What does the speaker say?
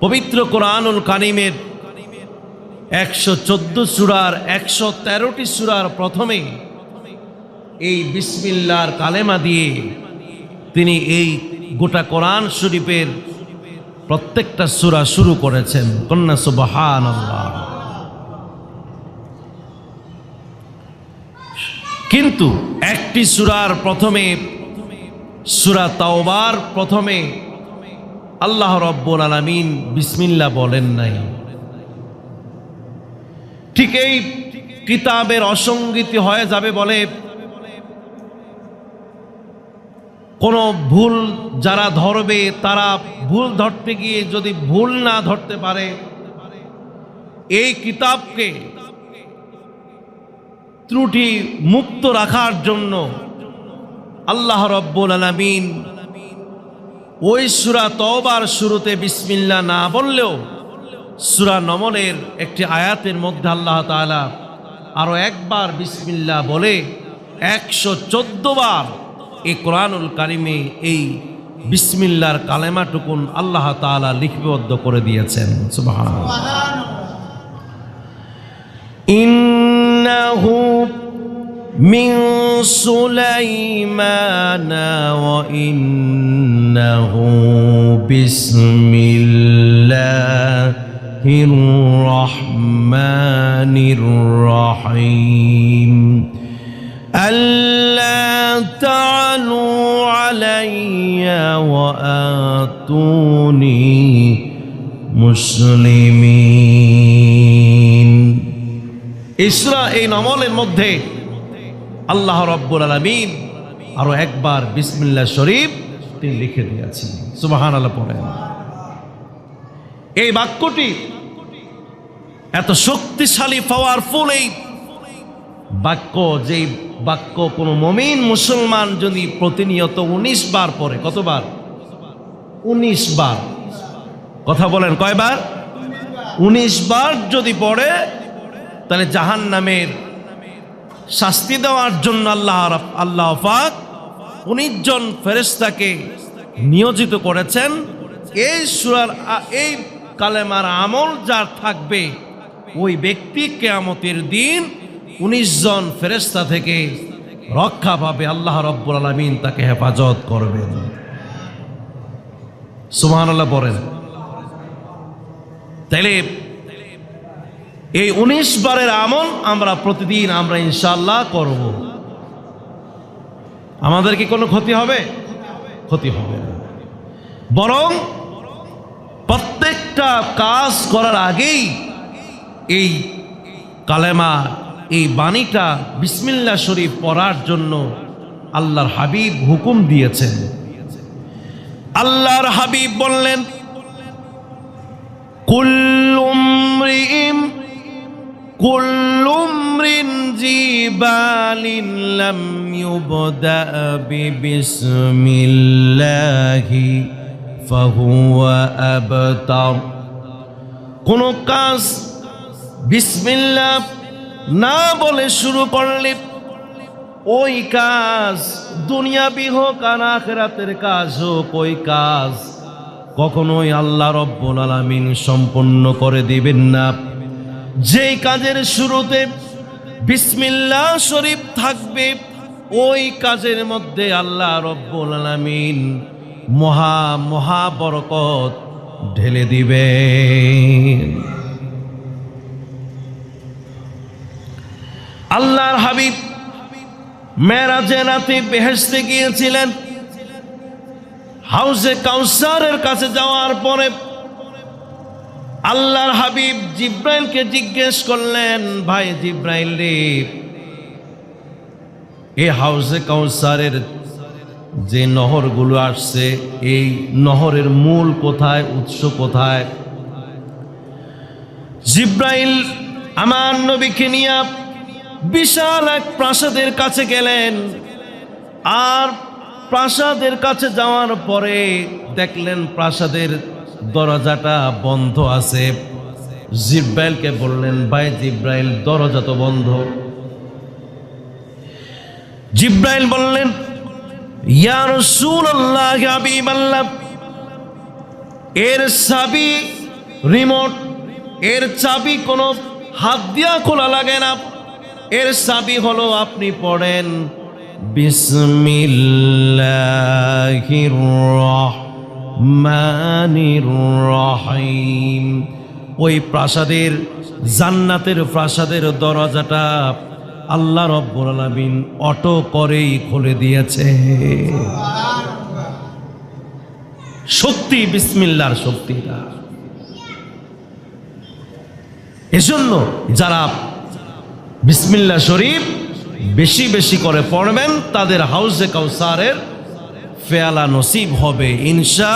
পবিত্র কোরআনুল কানিমের একশো চোদ্দ সুরার একশো তেরোটি সুরার প্রথমে এই বিসমিল্লার কালেমা দিয়ে তিনি এই গোটা কোরআন শরীফের প্রত্যেকটা সুরা শুরু করেছেন। কন্যা সুবহান কিন্তু একটি সুরার প্রথমে সুরা তাওবার প্রথমে আল্লাহ রব্বুল আলামিন বিসমিল্লা বলেন নাই। ঠিক এই কিতাবের অসঙ্গতি হয়ে যাবে বলে কোনো ভুল যারা ধরবে, তারা ভুল ধরতে গিয়ে যদি ভুল না ধরতে পারে, এই কিতাবকে ত্রুটি মুক্ত রাখার জন্য আল্লাহ রব্বুল আলামিন ওই সুরা তওবার শুরুতে বিসমিল্লা না বললেও সুরা নমনের একটি আয়াতের মধ্যে আল্লাহ তালা আরও একবার বিসমিল্লা বলে একশো বার এই কোরআনুল কারিমে এই বিসমিল্লার কালেমাটুকুন আল্লাহ তালা লিপিবদ্ধ করে দিয়েছেন। সুবাহ ইন্নাহু من سليمان وإنه بسم الله الرحمن الرحيم ألا تعلوا علي وآتوني মুসলিমিন ইসরা এই নমলের মধ্যে আল্লাহ রব্বুল আলমিন আরও একবার বিসমিল্লা শরীফ তিনি লিখে দিয়েছেন। সুবাহান আল্লাহ পড়েন। এই বাক্যটি এত শক্তিশালী পাওয়ারফুল এই বাক্য, যেই বাক্য কোনো মমিন, মুসলমান যদি প্রতিনিয়ত উনিশ বার পড়ে, কতবার? উনিশ বার। কথা বলেন কয়বার? উনিশ বার যদি পড়ে, তাহলে জাহান নামের শাস্তি দেওয়ার জন্য আল্লাহ আল্লাহ পাক উনিশ জন ফেরেস্তাকে নিয়োজিত করেছেন। এই সুরার এই কালেমার আমল যার থাকবে, ওই ব্যক্তি কেয়ামতের দিন উনিশ জন ফেরেস্তা থেকে রক্ষা পাবে। আল্লাহ রব্বুল আলমিন তাকে হেফাজত করবেন। সুবহান আল্লাহ বলেন। তাইলে এই উনিশ বারের আমল আমরা প্রতিদিন আমরা ইনশাল্লাহ করব। আমাদের কি কোনো ক্ষতি হবে? ক্ষতি হবে বরং প্রত্যেকটা কাজ করার আগেই এই কালেমা, এই বাণীটা বিসমিল্লা শরীফ পড়ার জন্য আল্লাহর হাবিব হুকুম দিয়েছেন। আল্লাহর হাবিব বললেন কুল্লুম كل امرئ جبال لم يبدأ ببسم الله فهو أبتر কোন কাজ বিসমিল্লাহ না বলে শুরু করলে ওই কাজ দুনিয়াবি হোক আর আখেরাতের কাজ হোক ওই কাজ কখনোই আল্লাহ রব্বুল আলামিন সম্পন্ন করে দিবেন না যেই কাজের শুরুতে বিসমিল্লাহ শরীফ থাকবে, ওই কাজের মধ্যে আল্লাহ রব্বুল আলামিন মহা মহা বরকত ঢেলে দিবেন। আল্লাহর হাবিব মেরাজে রাতে বেহেশতে গিয়েছিলেন। হাউসে কাউসারের কাছে যাওয়ার পরে আল্লাহর হাবিব জিব্রাইলকে জিজ্ঞেস করলেন, ভাই জিব্রাইল রে, এ হাউসে কাউসারের যে নহরগুলো আসছে, এই নহরের মূল কোথায়, উৎস কোথায়? জিব্রাইল আমার নবীকে নিয়ে বিশাল এক প্রাসাদের কাছে গেলেন। আর প্রাসাদের কাছে যাওয়ার পরে দেখলেন প্রাসাদের দরজাটা বন্ধ আছে। জিব্রাইলকে বললেন, ভাই জিব্রাইল, দরজা তো বন্ধ। জিব্রাইল বললেন, ইয়া রাসূলুল্লাহ হাবিবাল্লাহ, এর সাবি রিমোট এর চাবি কোনো হাত দিয়া খোলা লাগে না। এর চাবি হলো আপনি পড়েন বিসমিল্লাহির রহমানির রহিম। ওই প্রাসাদের, জান্নাতের প্রাসাদের দরজাটা আল্লাহ রব্বুল আলামিন অটো করেই খুলে দিয়েছে। শক্তি, বিসমিল্লার শক্তিটা এজন্য যারা বিসমিল্লা শরীফ বেশি বেশি করে পড়বেন, তাদের হাউসে কাউসারের ফেয়ালা নসিব হবে ইনশা